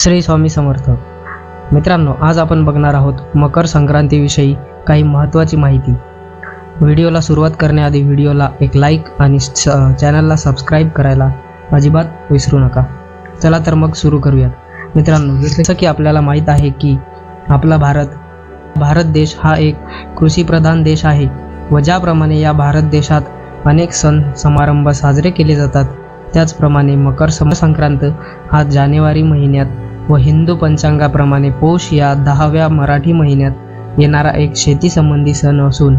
श्री स्वामी समर्थ. मित्रांनो आज आपण बघणार आहोत मकर संक्रांतीविषयी काही महत्त्वाची माहिती. व्हिडिओला सुरुवात करण्याआधी व्हिडिओला एक लाईक आणि चॅनलला सबस्क्राईब करायला अजिबात विसरू नका. चला तर मग सुरू करूया मित्रांनो जसं की आपल्याला माहीत आहे की आपला भारत भारत देश हा एक कृषीप्रधान देश आहे व ज्याप्रमाणे या भारत देशात अनेक सण समारंभ साजरे केले जातात त्याचप्रमाणे मकर संक्रांत हा जानेवारी महिन्यात व हिंदू पंचांगाप्रमाणे पौष या दहाव्या मराठी महिन्यात येणारा एक शेतीसंबंधी सण असून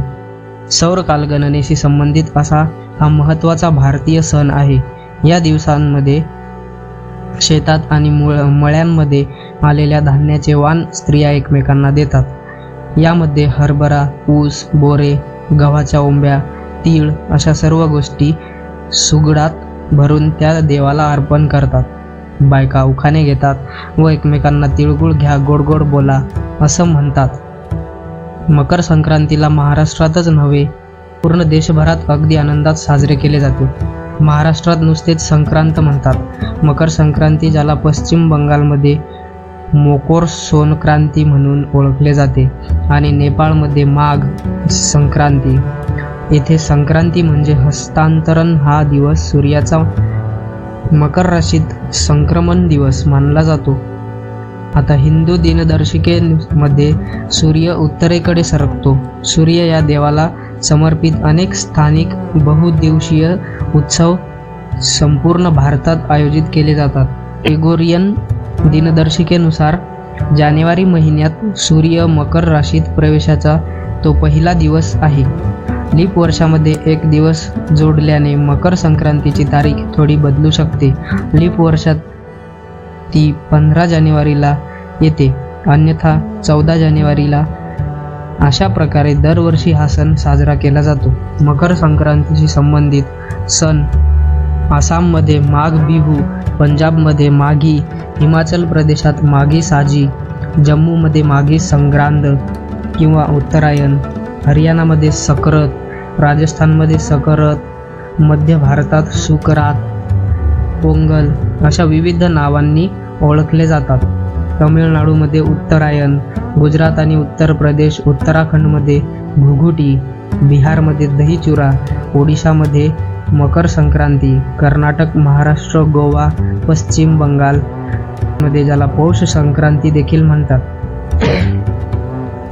सौर कालगणनेशी संबंधित असा हा महत्त्वाचा भारतीय सण आहे. या दिवसांमध्ये शेतात आणि मुळ मळ्यांमध्ये आलेल्या धान्याचे वाण स्त्रिया एकमेकांना देतात. यामध्ये हरभरा ऊस बोरे गव्हाच्या ओंब्या तीळ अशा सर्व गोष्टी सुगडात भरून त्या देवाला अर्पण करतात. बायका उखाणे घेतात व एकमेकांना तिळगुळ घ्या गोड गोड बोला असं म्हणतात. मकर संक्रांतीला महाराष्ट्रातच नव्हे पूर्ण देशभरात अगदी आनंदात साजरे केले जाते. महाराष्ट्रात नुसतेच संक्रांत म्हणतात. मकर संक्रांती ज्याला पश्चिम बंगालमध्ये मोकोर सोनक्रांती म्हणून ओळखले जाते आणि नेपाळमध्ये माघ संक्रांती. येथे संक्रांती म्हणजे हस्तांतरण हा दिवस सूर्याचा मकर राशीत संक्रमण दिवस मानला जातो. आता हिंदू दिनदर्शिकेमध्ये सूर्य उत्तरेकडे सरकतो. सूर्य या देवाला समर्पित अनेक स्थानिक बहुदिवसीय उत्सव संपूर्ण भारतात आयोजित केले जातात. ग्रेगोरियन दिनदर्शिकेनुसार जानेवारी महिन्यात सूर्य मकर राशीत प्रवेशाचा तो पहिला दिवस आहे. लीप वर्षामध्ये एक दिवस जोडल्याने मकर संक्रांतीची तारीख थोडी बदलू शकते. लीप वर्षात ती पंधरा जानेवारीला येते. अन्यथा चौदा जानेवारीला अशा प्रकारे दरवर्षी हा सण साजरा केला जातो. मकर संक्रांतीशी संबंधित सण आसाममध्ये माघ बिहू पंजाबमध्ये माघी हिमाचल प्रदेशात माघी साजी जम्मूमध्ये माघी संग्रांद किंवा उत्तरायण हरियाणामध्ये सकरत राजस्थानमध्ये सकरत मध्य भारतात सुकरात पोंगल अशा विविध नावांनी ओळखले जातात. तमिळनाडूमध्ये उत्तरायण गुजरात आणि उत्तर प्रदेश उत्तराखंडमध्ये घुघुटी बिहारमध्ये दहीचुरा ओडिशामध्ये मकर संक्रांती कर्नाटक महाराष्ट्र गोवा पश्चिम बंगाल मध्ये ज्याला पौष संक्रांती देखील म्हणतात.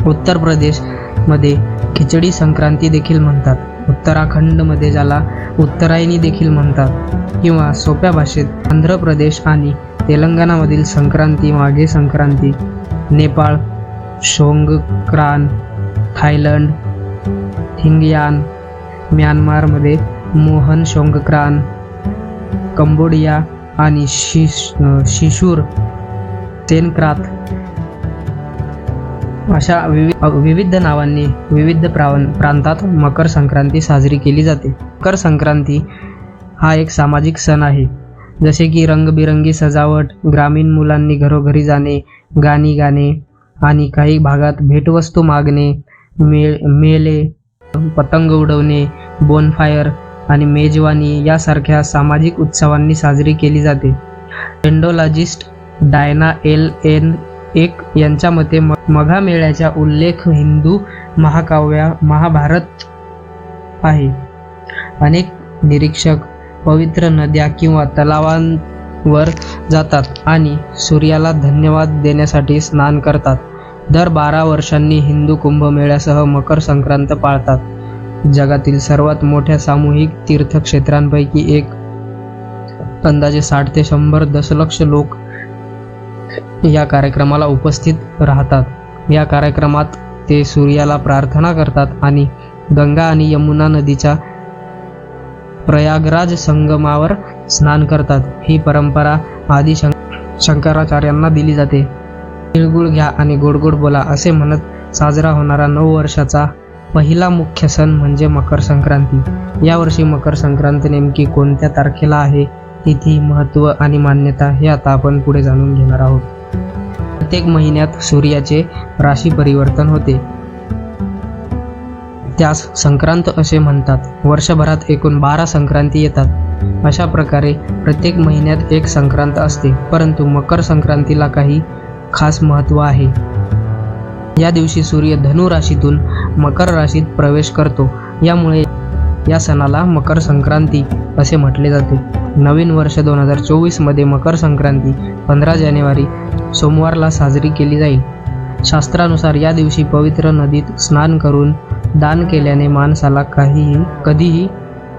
उत्तर प्रदेशमध्ये खिचडी संक्रांती देखील म्हणतात. उत्तराखंडमध्ये ज्याला उत्तरायणी देखील म्हणतात किंवा सोप्या भाषेत आंध्र प्रदेश आणि तेलंगणामधील Sankranti Maghe Sankranti Nepal Songkran Thailand Thingyan म्यानमारमध्ये मोहन शोंगक्रान कंबोडिया आणि शिश शिशूर सेनक्रात अशा विविध विविध नावांनी विविध प्रावन प्रांतात मकर संक्रांती साजरी केली जाते. मकर संक्रांती हा एक सामाजिक सण आहे. जसे की रंगबिरंगी सजावट ग्रामीण मुलांनी घरोघरी जाणे गाणी गाणे आणि काही भागात भेटवस्तू मागणे मे मेले पतंग उडवणे बोनफायर आणि मेजवानी यासारख्या सामाजिक उत्सवांनी साजरी केली जाते. एंडोलॉजिस्ट डायना एल एन एक यांच्या मते म- मघा मेळ्याचा उल्लेख हिंदू महाकाव्या महाभारत आहे. अनेक निरीक्षक पवित्र नद्या किंवा तलावांवर जातात आणि सूर्याला धन्यवाद देण्यासाठी स्नान करतात. दर बारा वर्षांनी हिंदू कुंभमेळ्यासह मकर संक्रांत पाळतात. जगातील सर्वात मोठ्या सामूहिक तीर्थक्षेत्रांपैकी एक अंदाजे साठ ते शंभर दशलक्ष लोक या कार्यक्रमाला उपस्थित राहतात. या कार्यक्रमात ते सूर्याला प्रार्थना करतात आणि गंगा आणि यमुना नदीच्या प्रयागराज संगमावर स्नान करतात. ही परंपरा आदी शं- शंकराचार्यांना दिली जाते. तिळगुळ घ्या आणि गोडगोड बोला असे म्हणत साजरा होणारा नऊ वर्षाचा पहिला मुख्य सण म्हणजे मकर संक्रांती. यावर्षी मकर संक्रांत नेमकी कोणत्या तारखेला आहे? तिथी महत्त्व आणि मान्यता हे आता आपण पुढे जाणून घेणार आहोत. प्रत्येक महिन्यात सूर्याचे राशी परिवर्तन होते. त्यास संक्रांत असे म्हणतात. वर्षभरात एकूण बारा संक्रांती येतात. अशा प्रकारे प्रत्येक महिन्यात एक संक्रांत असते. परंतु मकर संक्रांतीला काही खास महत्त्व आहे. या दिवशी सूर्य धनु राशीतून मकर राशीत प्रवेश करतो. यामुळे या सणाला मकर संक्रांती असे म्हटले जाते. नवीन वर्ष दोन हजार चोवीसमध्ये मकर संक्रांती पंधरा जानेवारी सोमवारला साजरी केली जाईल. शास्त्रानुसार या दिवशी पवित्र नदीत स्नान करून दान केल्याने माणसाला काहीही कधीही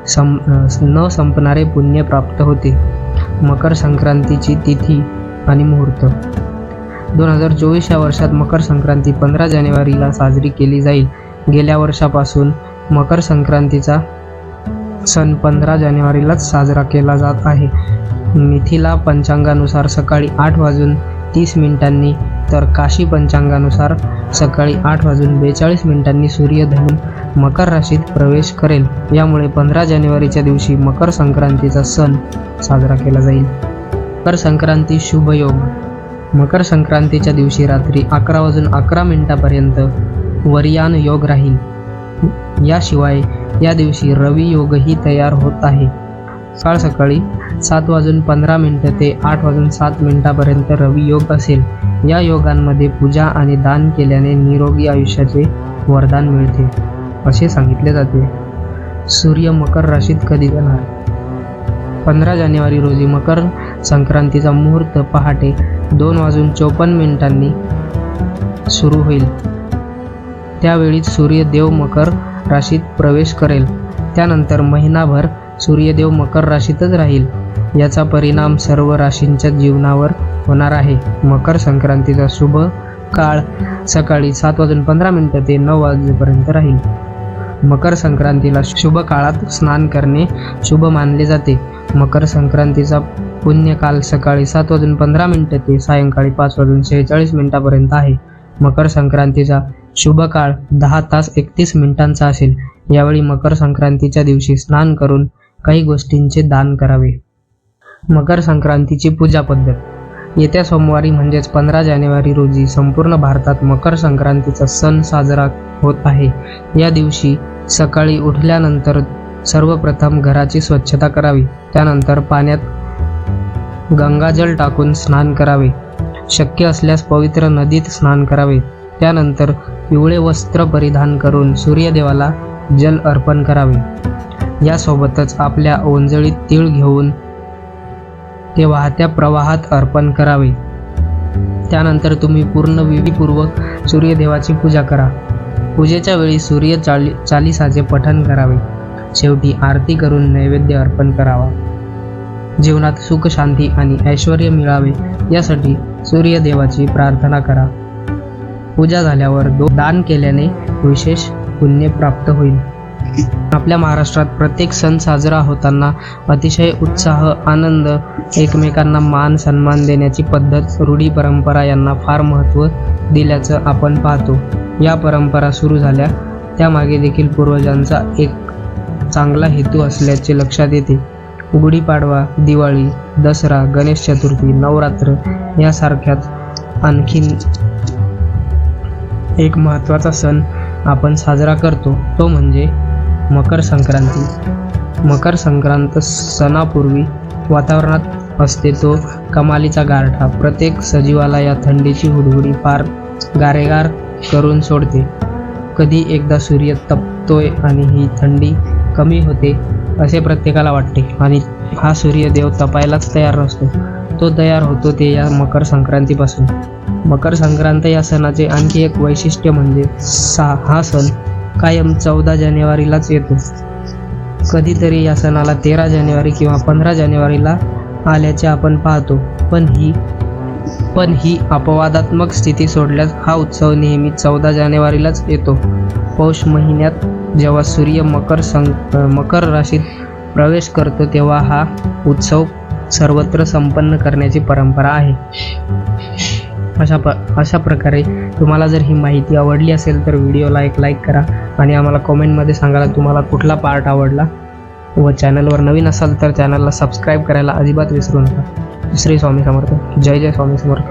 सं न संपणारे पुण्य प्राप्त होते. मकर संक्रांतीची तिथी आणि मुहूर्त. दोन हजार चोवीस या वर्षात मकर संक्रांती पंधरा जानेवारीला साजरी केली जाईल. गेल्या वर्षापासून मकर संक्रांतीचा सण पंधरा जानेवारीलाच साजरा केला जात आहे. मिथिला पंचांगानुसार सकाळी आठ वाजून तीस मिनिटांनी तर काशी पंचांगानुसार सकाळी आठ वाजून बेचाळीस मिनिटांनी सूर्य धरून मकर राशीत प्रवेश करेल. यामुळे पंधरा जानेवारीच्या दिवशी मकर संक्रांतीचा सण साजरा केला जाईल. मकर संक्रांती शुभयोग मकर संक्रांतीच्या दिवशी रात्री अकरा वाजून अकरा मिनिटापर्यंत वरियान योग राहील. याशिवाय या दिवशी रवी योगही तयार होत आहे. सकाळ सकाळी सात वाजून पंधरा मिनटं ते आठ वाजून सात मिनटापर्यंत रवी योग असेल. या योगांमध्ये पूजा आणि दान केल्याने निरोगी आयुष्याचे वरदान मिळते असे सांगितले जाते. सूर्य मकर राशीत कधी जाणार? पंधरा जानेवारी रोजी मकर संक्रांतीचा मुहूर्त पहाटे दोन वाजून चोपन्न मिनिटांनी सुरू होईल. त्यावेळी सूर्यदेव मकर राशीत प्रवेश करेल. त्यानंतर महिनाभर सूर्यदेव मकर राशीतच राहील. याचा परिणाम सर्व राशींच्या जीवनावर होणार आहे. मकर संक्रांतीचा शुभ काळ सकाळी सात वाजून पंधरा मिनटं ते नऊ वाजेपर्यंत राहील. मकर संक्रांतीला शुभ काळात स्नान करणे शुभ मानले जाते. मकर संक्रांतीचा पुण्यकाल सकाळी सात वाजून पंधरा मिनटं ते सायंकाळी पाच वाजून शेहेचाळीस मिनिटापर्यंत आहे. मकर संक्रांतीचा शुभ काळ दहा तास एकतीस मिनिटांचा असेल. यावेळी मकर संक्रांतीच्या दिवशी स्नान करून काही गोष्टींचे दान करावे. मकर संक्रांतीची पूजा पद्धत. येत्या सोमवारी म्हणजेच पंधरा जानेवारी रोजी संपूर्ण भारतात मकर संक्रांतीचा सण साजरा होत आहे. या दिवशी सकाळी उठल्यानंतर सर्वप्रथम घराची स्वच्छता करावी. त्यानंतर पाण्यात गंगाजल टाकून स्नान करावे. शक्य असल्यास पवित्र नदीत स्नान करावे. त्यानंतर पिवळे वस्त्र परिधान करून सूर्यदेवाला जल अर्पण करावे. यासोबतच आपल्या ओंजळीत तीळ घेऊन ते वाहत्या प्रवाहात अर्पण करावे. त्यानंतर तुम्ही पूर्ण विधीपूर्वक सूर्यदेवाची पूजा करा. पूजेच्या वेळी सूर्य चाली चालिसाचे पठण करावे. शेवटी आरती करून नैवेद्य अर्पण करावा. जीवनात सुख शांती आणि ऐश्वर मिळावे यासाठी सूर्यदेवाची प्रार्थना करा. पूजा झाल्यावर दो दान केल्याने विशेष पुण्य प्राप्त होईल. आपल्या महाराष्ट्रात प्रत्येक सण साजरा होताना अतिशय उत्साह आनंद एकमेकांना मान सन्मान देण्याची पद्धत रूढी परंपरा यांना फार महत्त्व दिल्याचं आपण पाहतो. या परंपरा सुरू झाल्या त्यामागे देखील पूर्वजांचा एक चांगला हेतू असल्याचे लक्षात येते. गुढीपाडवा दिवाळी दसरा गणेश चतुर्थी नवरात्र यासारख्याच आणखीन एक महत्त्वाचा सण आपण साजरा करतो तो म्हणजे मकर संक्रांती. मकर संक्रांत सणापूर्वी वातावरणात असते तो कमालीचा गारठा. प्रत्येक सजीवाला या थंडीची हुडहुडी फार गारेगार करून सोडते. कधी एकदा सूर्य तपतोय आणि ही थंडी कमी होते असे प्रत्येकाला वाटते. आणि हा सूर्यदेव तपायलाच तयार नसतो. तो तयार होतो ते या मकर संक्रांतीपासून. मकर संक्रांत या सणाचे आणखी एक वैशिष्ट्य म्हणजे सा हा सण कायम चौदा जानेवारीलाच येतो. कधीतरी या सणाला तेरा जानेवारी किंवा पंधरा जानेवारीला आल्याचे आपण पाहतो. पण ही पण ही अपवादात्मक स्थिती सोडल्यास हा उत्सव नेहमी चौदा जानेवारीलाच येतो. पौष महिन्यात जेव्हा सूर्य मकर सं मकर राशीत प्रवेश करतो तेव्हा हा उत्सव सर्वत्र संपन्न करण्याची परंपरा आहे. अशा प अशा प्रकारे तुम्हाला जर ही माहिती आवडली असेल तर व्हिडिओला एक लाईक करा आणि आम्हाला कॉमेंटमध्ये सांगायला तुम्हाला कुठला पार्ट आवडला व चॅनलवर नवीन असाल तर चॅनलला सबस्क्राईब करायला अजिबात विसरू नका. श्री स्वामी समर्थ. जय जय स्वामी समर्थ.